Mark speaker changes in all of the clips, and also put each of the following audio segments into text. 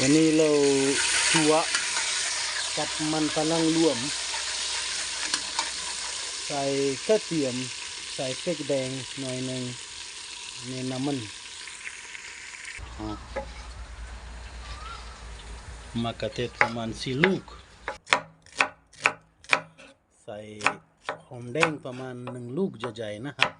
Speaker 1: วันนี้เราชัวกับมันฝรั่งรวม ใส่กระเทียม ใส่พริกแดงหน่อยหนึ่งในน้ำมันอะมะเขือเทศประมาณสี่ลูก ใส่หอมแดงประมาณหนึ่งลูกใหญ่นะครับ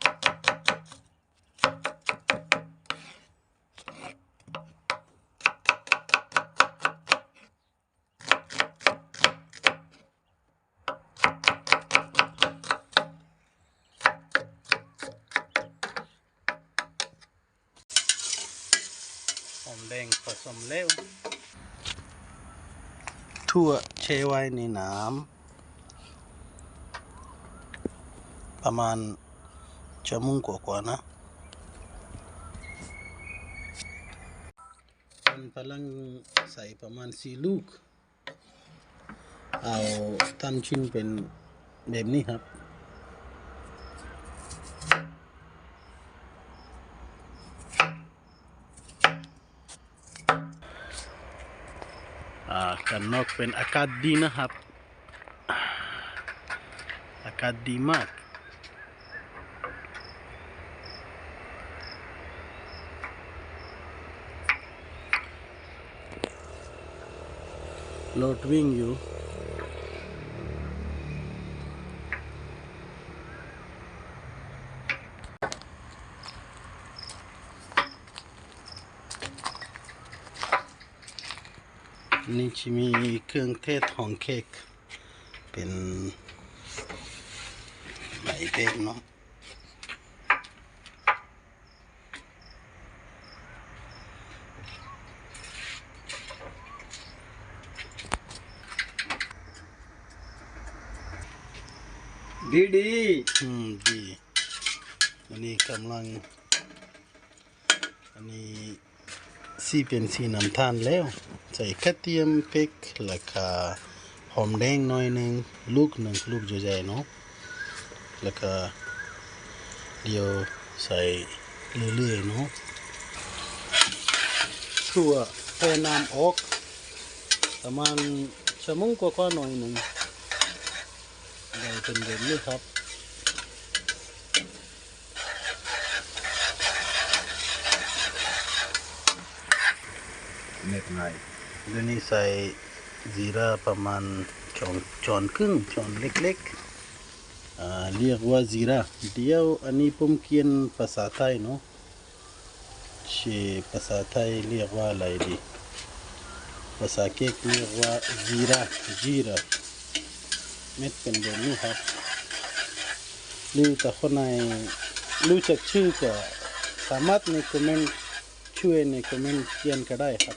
Speaker 1: หอมแดงผสมแล้ว ทั่วเชไว้ในน้ำประมาณชั่วโมงกว่าๆนะมันพลังใส่ประมาณสี่ลูก เอาทำชิ้นเป็นแบบนี้ครับ กันนอกเป็นอากาศดีนะครับ อากาศดีมากรถวิ่งอยู่ นี่จะมีเครื่องเทศของเค้กเป็นใบเค้กเนาะดีดีอืมดีอันนี้กำลังอันนี้ สีเป็นสีน้ำตาลแล้ว ใส่กระเทียมพริกแล้วก็หอมแดงหน่อยหนึ่งลูกหนึ่งลูกใหญ่ๆเนาะแล้วก็เดี๋ยวใส่เรื่อยๆเนาะทั่วแพ่น้ำออกประมาณชั่วโมงกว่าๆหน่อยหนึ่งได้เป็นแบบนี้ครับ
Speaker 2: เม็ดไง
Speaker 1: เดี๋ยวนี้ใส่จีราประมาณช้อนช้อนครึ่งช้อนเล็กๆอ่าเรียกว่าจีราเดี๋ยวอันนี้ผมเขียนภาษาไทยเนาะชื่อภาษาไทยเรียกว่าอะไรดีภาษาเก๊กเรียกว่าจีราจีราเม็ดเป็นแบบนี้ครับรือแต่คนในรู้จักชื่อก็สามารถในคอมเมนต์ช่วยในคอมเมนต์เขียนก็ได้ครับ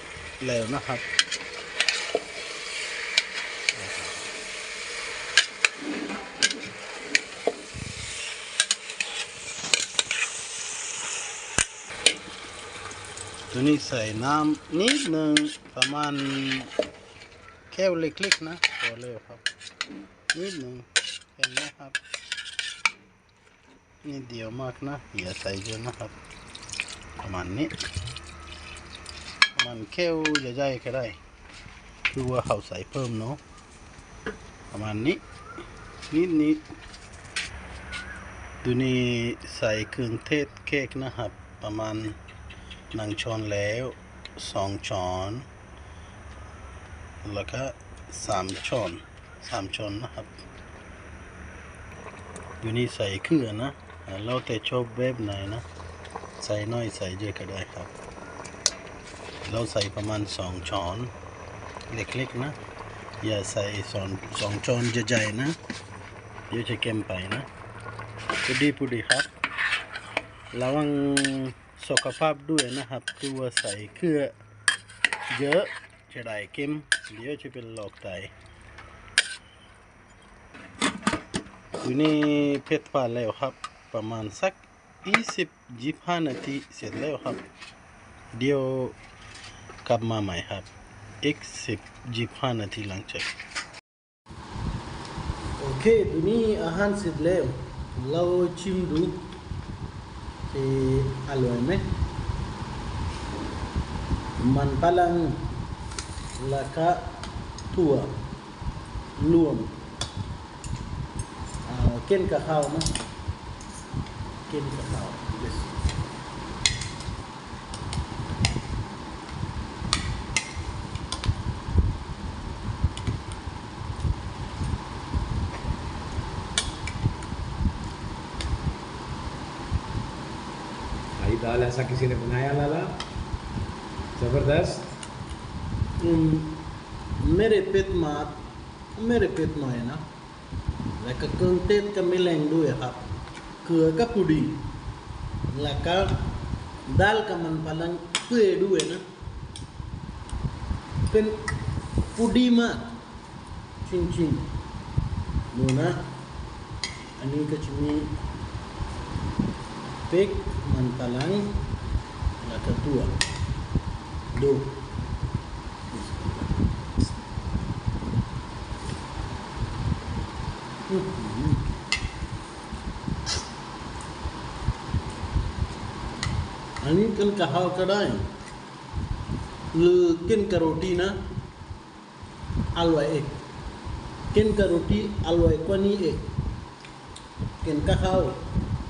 Speaker 1: แล้วนะครับตัวนี้ใส่น้ำนิดหนึ่งประมาณแค่เล็กๆนะพอเลยครับ นิดหนึ่งเห็นไหมครับนี่เดียวมากนะอย่าใส่เยอะนะครับ ประมาณนี้ันแค่วใหญ่ๆก็ได้ คือว่าเขาใส่เพิ่มเนาะประมาณนี้ นิดนิดดูนี่ใส่เครื่องเทศเค้กนะครับ ประมาณหนึ่งช้อนแล้วสองช้อน แล้วก็สามช้อนสามช้อนนะครับดูนี่ใส่เครื่องนะเราแต่ชอบแบบไหนนะ ใส่น้อยใส่เยอะก็ได้ครับ เราใส่ประมาณสองช้อนเล็กๆนะ อย่าใส่สองสองช้อนใหญ่ๆนะเดี๋ยวจะเค็มไปนะพอดีพอดีครับระวังสุขภาพด้วยนะครับคือว่าใส่เครือเยอะจะได้เค็มเดี๋ยวจะเป็นโรคไตอยู่นี่เพชรผ่านแล้วครับ ประมาณสัก20 25นาทีเสร็จแล้วครับ เดี๋ยว กลับมาใหม่ครับอีก10 25นาทีหลังจากโอเคตัวนี้อาหารเสร็จแล้วเราชิมดูที่อร่อยไหมมันฝรั่งแล้วก็ถั่วรวมอ่ากินกับข้าวนะกินกับข้าว yes
Speaker 2: वाला ऐसा किसी ने बनाया लाला ज़बरदस्त
Speaker 1: मेरे पित मेरे है ना Laka kontet kami leng ya kap ke ka pudi. Laka dal kaman palang kue du ya na pen pudi ma. Cincin nuna ani kacimi กลือก็ปุดีแล้วก็ดัลกับมันพลังเปื่อยด้ว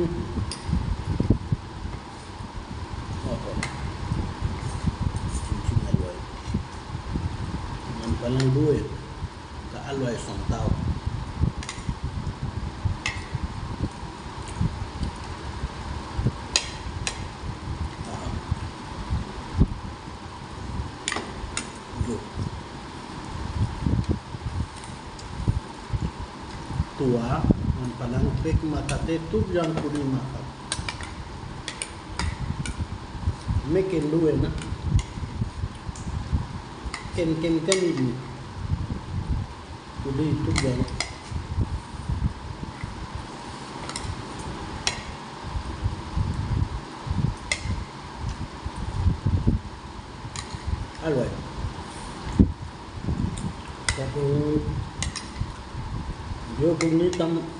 Speaker 1: อืมโอ้โหจริงๆอ ร่อยมันกำลังด้วยก็อร่อยสอ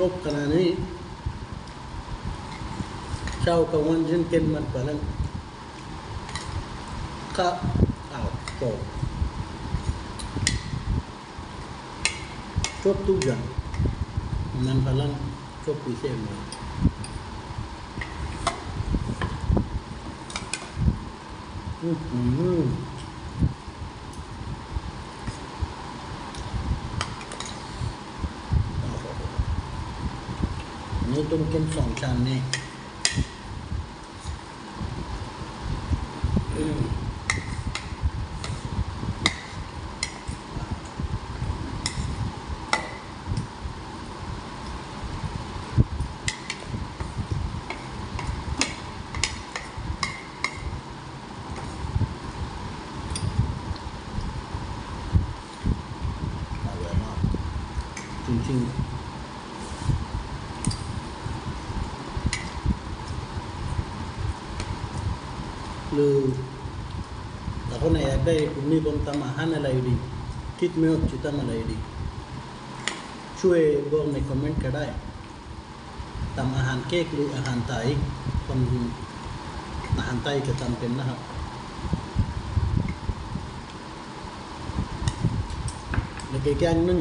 Speaker 1: อ่าดูตัวมันกำลังเป๊กมาตัดได้ เป็นกินสองชั้นนี่อืม ริงๆหรือ แต่คนไหนอยากได้ผมนี่ผมทำอาหารอะไรดีคิดไม่ออกจะทำอะไรดีช่วยบอกในคอมเมนต์ก็ได้ทำอาหารเค้กหรืออาหารไทยคนอาหารไทยก็ทำเป็นนะครับแล้วก็อย่างหนึ่ง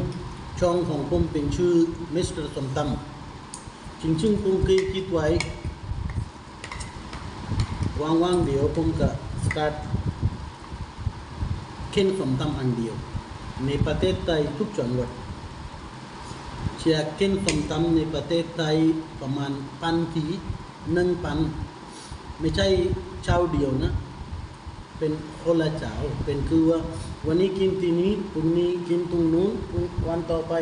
Speaker 1: ช่องของผมเป็นชื่อมิสเตอร์สมตำจริงๆผมเคยคิดไว้ ว่างๆเดี๋ยวผมก็สตาร์ทเค้นสมตำอันเดียว ในประเทศไทยทุกจังหวัดเชียร์เค้นสมตำในประเทศไทยประมาณพันทีหนึ่งพันไม่ใช่เช้าเดียวนะ เป็นคนละเจ้าเป็นคือว่าวันนี้กินที่นี้พรุ่งนี้กินตรงนู้นวันต่อไป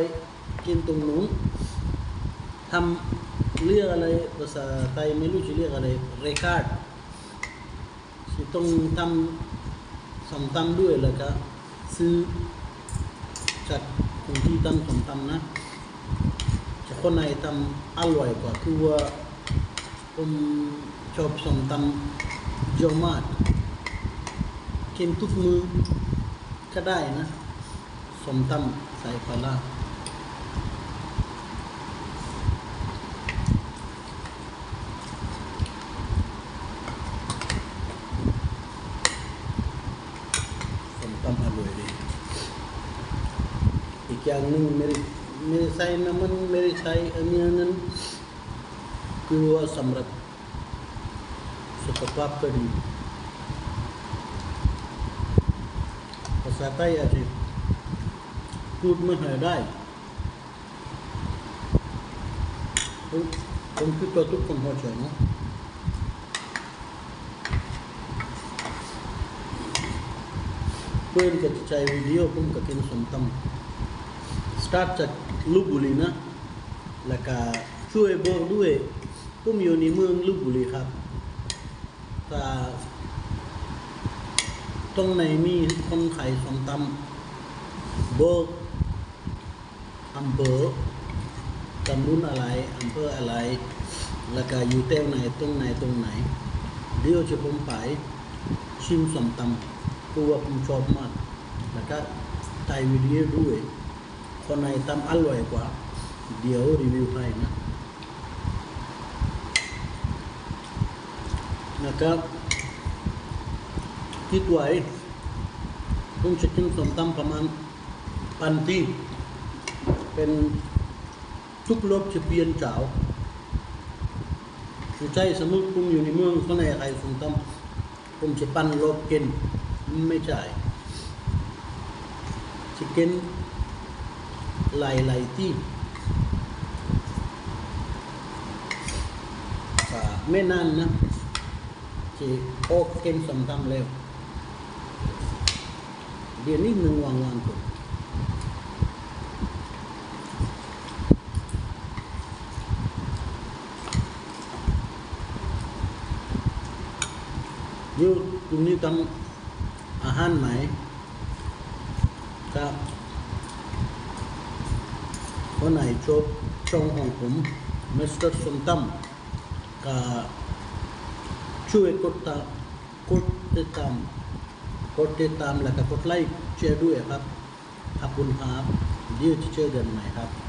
Speaker 1: กินตรงนู้นทำเรียกอะไรภาษาไทยไม่รู้จะเรียกอะไรเรคาร์ด ต้องทำสมตำด้วยแล้วก็ซื้อจากคนที่ทำสมตำนะจากคนไหนทำอร่อยกว่าคือว่าผมชอบสมตำเยอะมากกินทุกมือก็ได้นะสมตำใส่ปลาร้าสมตำอร่อยดี อีกอย่างหนึ่งไม่ได้ไม่ได้ใส่น้ำมันไม่ได้ใส่อั สำหรับสุขภาพก็ดีภาษาใต้อาจากคนเข้าใจเนอะเพื่อนก็จะใช้วิดีโอผมก็กินสมตำสตาร์ทจากลูกบุรีนะ แล้วก็ช่วยบอกด้วยผมอยู่ในเมืองลูกบุรีครับถ้าตรงไหนมีคนขายส้มตำเบอร์อำเภอตำบลอะไรอำเภออะไร แล้วก็อยู่แถวไหนตรงไหนตรงไหน เดี๋ยวจะผมไปชิมสมตำเพราะว่าผมชอบมาก แล้วก็ถ่ายวิดีโอด้วย คนไหนทำอร่อยกว่า เดี๋ยวรีวิวให้นะ นะครับคิดไว้ผมจะกินสมตำประมาณพันที่ เป็นทุกรบจะเปลี่ยนเจ้าคือใจสมมติผมอยู่ในเมืองข้างในใครสมตำผมจะปั้นรบกินไม่ใช่จะกิน หลายๆที่ไม่นานนะจะออกกินส้มตำแล้ว เดี๋ยวนี้หนึ่งวางวางก่อนยูตรงนี้ทำอาหารไหมครับ คนไหนชอบช่องของผมมิสเตอร์สมตัมก็ช่วยกดตามกดติดตามกดติดตามแล้วก็กดไลค์แชร์ด้วยครับขอบคุณครับเดี๋ยวจะเจอกันใหม่ครับ